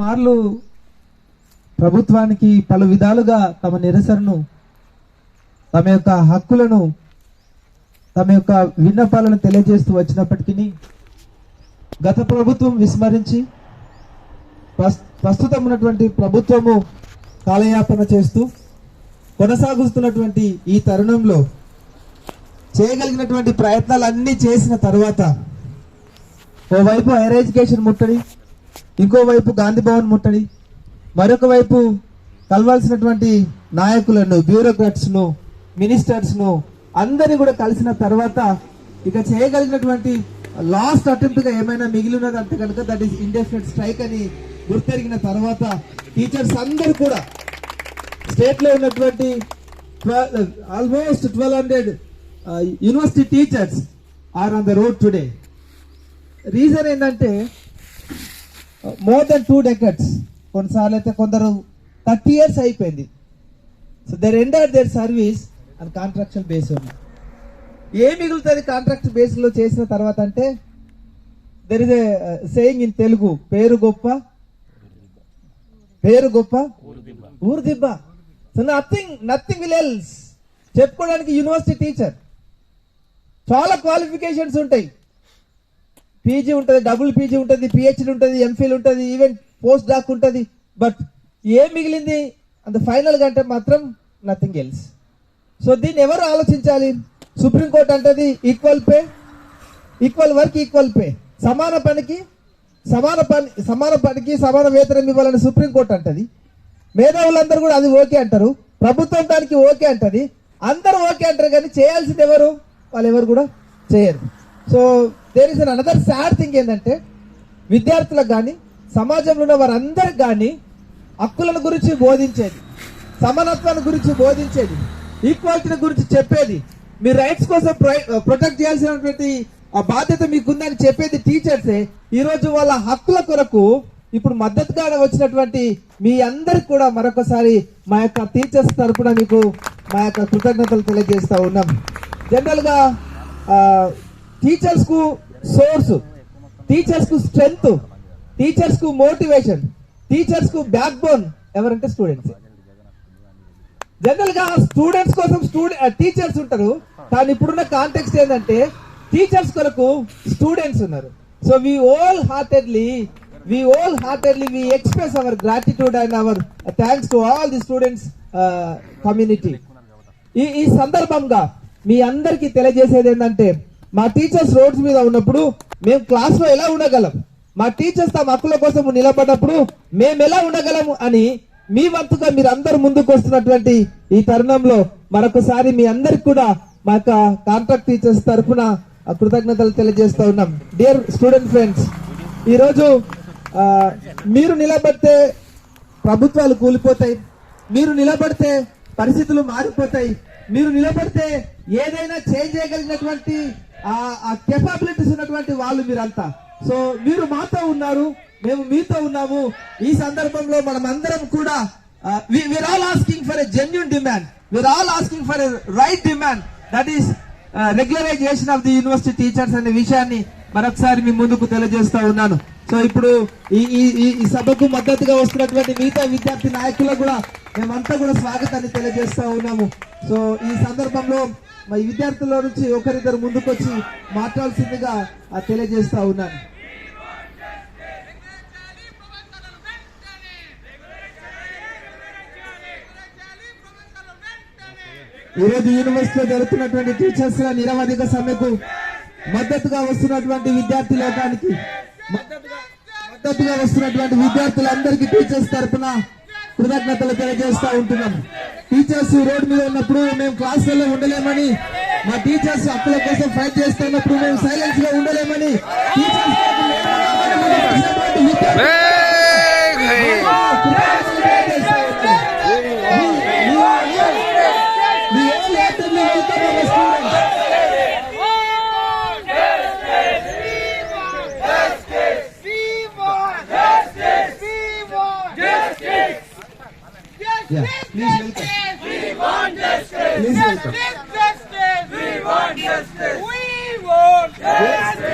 మార్లు ప్రభుత్వానికి పలు విధాలుగా తమ నిరసనను తమ యొక్క హక్కులను తమ యొక్క విన్నపాలను తెలియజేస్తూ వచ్చినప్పటికీ గత ప్రభుత్వం విస్మరించి ప్రస్తుతం ఉన్నటువంటి ప్రభుత్వము కాలయాపన చేస్తూ కొనసాగుతున్నటువంటి ఈ తరుణంలో చేయగలిగినటువంటి ప్రయత్నాలు అన్నీ చేసిన తర్వాత ఓవైపు హైయర్ ఎడ్యుకేషన్ ముట్టడి ఇంకోవైపు గాంధీ భవన్ ముట్టడి మరొక వైపు కలవాల్సినటువంటి నాయకులను బ్యూరోక్రాట్స్ మినిస్టర్స్ను మినిస్టర్స్ అందరినీ కూడా కలిసిన తర్వాత ఇక చేయగలిగినటువంటి లాస్ట్ అటెంప్ట్గా ఏమైనా మిగిలి ఉన్నదంటే కనుక దట్ ఈస్ ఇండెఫినెట్ స్ట్రైక్ అని గుర్తెరిగిన తర్వాత టీచర్స్ అందరూ కూడా స్టేట్లో ఉన్నటువంటి almost twelve hundred university teachers are on the road today reason ఏంటంటే మోర్ దెన్ టూ డెకెట్స్ కొన్నిసార్లు అయితే కొందరు థర్టీ ఇయర్స్ అయిపోయింది. So they're under their service and contractual base ఉంది ఏం మిగులుతుంది కాంట్రాక్ట్ బేస్లో చేసిన తర్వాత అంటే there is a saying in Telugu పేరు గొప్ప పేరు గొప్ప ఊరు దిబ్బ. So nothing nothing will else చెప్పుకోవడానికి యూనివర్సిటీ టీచర్ చాలా క్వాలిఫికేషన్స్ ఉంటాయి. పీజీ ఉంటుంది డబుల్ పీజీ ఉంటుంది పిహెచ్డి ఉంటుంది ఎంఫిల్ ఉంటుంది ఈవెన్ పోస్ట్ డాక్ ఉంటుంది. బట్ ఏం మిగిలింది? అంత ఫైనల్గా అంటే మాత్రం నథింగ్ ఎల్స్ సో దీన్ని ఎవరు ఆలోచించాలి? సుప్రీంకోర్టు అంటది equal pay equal work equal pay సమాన పనికి సమాన పని సమాన పనికి సమాన వేతనం ఇవ్వాలని సుప్రీంకోర్టు అంటది. మేధావులందరూ కూడా అది ఓకే అంటారు. ప్రభుత్వం దానికి ఓకే అంటది. అందరూ ఓకే అంటారు కానీ చేయాల్సింది ఎవరు? వాళ్ళు ఎవరు కూడా చేయరు. So there is another sad thing ఏంటంటే విద్యార్థులకు కానీ సమాజంలో ఉన్న వారందరికి కానీ హక్కులను గురించి బోధించేది సమానత్వాన్ని గురించి బోధించేది ఈక్వాలిటీని గురించి చెప్పేది మీ రైట్స్ కోసం ప్రొటెక్ట్ uh, చేయాల్సినటువంటి ఆ బాధ్యత మీకుందని చెప్పేది టీచర్సే ఈరోజు వాళ్ళ హక్కుల కొరకు ఇప్పుడు మద్దతుగా వచ్చినటువంటి మీ అందరికి కూడా మరొకసారి మా యొక్క టీచర్స్ తరపున మీకు మా యొక్క కృతజ్ఞతలు తెలియజేస్తూ ఉన్నాం. జనరల్గా టీచర్స్కు సోర్స్ టీచర్స్కు స్ట్రెంగ్త్ టీచర్స్కు మోటివేషన్ టీచర్స్కు బ్యాక్ బోన్ ఎవరంటే స్టూడెంట్స్ జనరల్గా స్టూడెంట్స్ కోసం స్టూడెంట్ టీచర్స్ ఉంటారు. కానీ ఇప్పుడున్న కాంటెక్స్ట్ ఏంటంటే టీచర్స్ కొరకు స్టూడెంట్స్ ఉన్నారు. So we wholeheartedly we wholeheartedly we express our gratitude and our thanks to all the students community ఈ ఈ సందర్భంగా మీ అందరికి తెలియజేసేది ఏంటంటే మా టీచర్స్ రోడ్స్ మీద ఉన్నప్పుడు మేము క్లాస్లో ఎలా ఉండగలం? మా టీచర్స్ తమ హక్కుల కోసం నిలబడ్డప్పుడు మేము ఎలా ఉండగలము అని మీ వంతుగా మీరు అందరు ముందుకు వస్తున్నటువంటి ఈ తరుణంలో మరొకసారి మీ అందరికి కూడా మా యొక్క కాంట్రాక్ట్ టీచర్స్ తరఫున కృతజ్ఞతలు తెలియజేస్తా ఉన్నాం. డియర్ స్టూడెంట్ ఫ్రెండ్స్ ఈరోజు మీరు నిలబడితే ప్రభుత్వాలు కూలిపోతాయి మీరు నిలబడితే పరిస్థితులు మారిపోతాయి మీరు నిలబడితే ఏదైనా చేంజ్ చేయగలిగినటువంటి ఆ కెపాబిలిటీస్ ఉన్నటువంటి వాళ్ళు మీరంతా. సో మీరు మాతో ఉన్నారు మేము మీతో ఉన్నాము. ఈ సందర్భంలో మనం అందరం కూడా we're all asking for a genuine demand we're all asking for a right demand that is regularization of the university teachers అనే విషయాన్ని మరొకసారి మీ ముందుకు తెలియజేస్తా ఉన్నాను. సో ఇప్పుడు ఈ ఈ ఈ- సభకు మద్దతుగా వస్తున్నటువంటి మిగతా విద్యార్థి నాయకులకు కూడా మేమంతా కూడా స్వాగతాన్ని తెలియజేస్తా ఉన్నాము. సో ఈ సందర్భంలో మా విద్యార్థుల నుంచి ఒకరిద్దరు ముందుకొచ్చి మాట్లాడాల్సిందిగా తెలియజేస్తా ఉన్నాను. ఈరోజు యూనివర్సిటీలో జరుగుతున్నటువంటి టీచర్స్ నిరవధిక సమ్మెకు మద్దతుగా వస్తున్నటువంటి విద్యార్థి లోకానికి మద్దతుగా వస్తున్నటువంటి విద్యార్థులందరికీ టీచర్స్ తరపున కృతజ్ఞతలు తెలియజేస్తా ఉంటున్నాం. టీచర్స్ రోడ్ మీద ఉన్నప్పుడు మేము క్లాసులలో ఉండలేమని మా టీచర్స్ హక్కుల కోసం ఫైట్ చేస్తున్నప్పుడు మేము సైలెన్స్గా ఉండలేమని teachers Yeah. Please justice. We want justice. Please welcome. Justice. We want justice. We want justice.